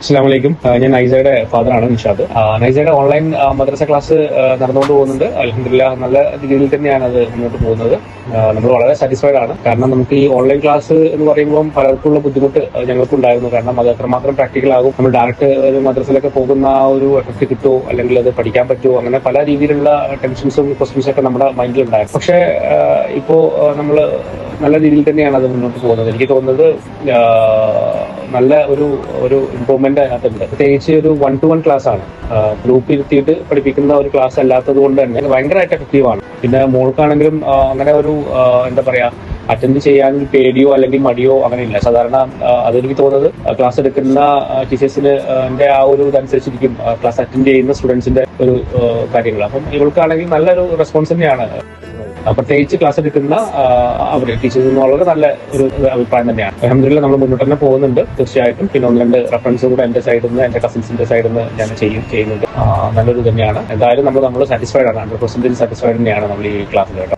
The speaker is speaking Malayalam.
അസ്സാം വലൈക്കും ഞാൻ നൈസയുടെ ഫാദറാണ് നിഷാദ് നൈസയുടെ ഓൺലൈൻ മദ്രസ ക്ലാസ് നടന്നുകൊണ്ട് പോകുന്നുണ്ട്. അലഹമില്ല നല്ല രീതിയിൽ തന്നെയാണ് അത് മുന്നോട്ട് പോകുന്നത്. നമ്മൾ വളരെ സാറ്റിസ്ഫൈഡ് ആണ്. കാരണം നമുക്ക് ഈ ഓൺലൈൻ ക്ലാസ് എന്ന് പറയുമ്പോൾ പലർക്കുള്ള ബുദ്ധിമുട്ട് ഞങ്ങൾക്ക് ഉണ്ടായിരുന്നു കാരണം അത് എത്രമാത്രം പ്രാക്ടിക്കൽ ആകും. നമ്മൾ ഡയറക്റ്റ് ഒരു മദ്രസയിലൊക്കെ പോകുന്ന ആ ഒരു എഫക്ട് കിട്ടുമോ? അല്ലെങ്കിൽ അത് പഠിക്കാൻ പറ്റുമോ? അങ്ങനെ പല രീതിയിലുള്ള ടെൻഷൻസും ക്വസ്റ്റ്യൻസും ഒക്കെ നമ്മുടെ മൈൻഡിൽ ഉണ്ടായിരുന്നു. പക്ഷേ ഇപ്പോൾ ഇപ്പോ നമ്മൾ നല്ല രീതിയിൽ തന്നെയാണ് അത് മുന്നോട്ട് പോകുന്നത്. എനിക്ക് തോന്നുന്നത് നല്ല ഒരു ഒരു ഇമ്പ്രൂവ്മെന്റ് അതിനകത്തുണ്ട്. പ്രത്യേകിച്ച് ഒരു വൺ ടു വൺ ക്ലാസ് ആണ്. ഗ്രൂപ്പ് ഇരുത്തിയിട്ട് പഠിപ്പിക്കുന്ന ഒരു ക്ലാസ് അല്ലാത്തത് കൊണ്ട് തന്നെ ഭയങ്കരമായിട്ട് എഫക്റ്റീവ് ആണ്. പിന്നെ മോൾക്കാണെങ്കിലും അങ്ങനെ ഒരു എന്താ പറയാ അറ്റൻഡ് ചെയ്യാൻ പേടിയോ അല്ലെങ്കിൽ മടിയോ അങ്ങനെ ഇല്ല. സാധാരണ അതെനിക്ക് തോന്നുന്നത് ക്ലാസ് എടുക്കുന്ന ടീച്ചേഴ്സിന്റെ ആ ഒരു ഇതനുസരിച്ചിരിക്കും ക്ലാസ് അറ്റൻഡ് ചെയ്യുന്ന സ്റ്റുഡൻസിന്റെ ഒരു കാര്യങ്ങൾ. അപ്പം ഇവൾക്കാണെങ്കിൽ നല്ലൊരു റെസ്പോൺസ് തന്നെയാണ്. പ്രത്യേകിച്ച് ക്ലാസ് എടുക്കുന്ന അവർ ടീച്ചേഴ്സ് ടീച്ചേഴ്സ് വളരെ നല്ല ഒരു അഭിപ്രായം തന്നെയാണ്. അഹമ്മദില്ല നമ്മൾ മുന്നോട്ട് തന്നെ പോകുന്നുണ്ട് തീർച്ചയായിട്ടും. പിന്നെ ഒന്ന് രണ്ട് റെഫറൻസ് കൂടെ എന്റെ സൈഡിൽ നിന്ന് എന്റെ കസിൻസിന്റെ സൈഡിൽ നിന്ന് ഞാൻ ചെയ്യും ചെയ്യുന്നുണ്ട്. നല്ലൊരു തന്നെയാണ്. എന്തായാലും നമ്മൾ നമ്മൾ സാറ്റിസ്ഫൈഡ് ആണ് ഹൺഡ്രഡ് പെർസെന്റേജ് സാറ്റിസ്ഫൈഡ് തന്നെയാണ് നമ്മൾ ഈ ക്ലാസ്സിൽ കേട്ടോ.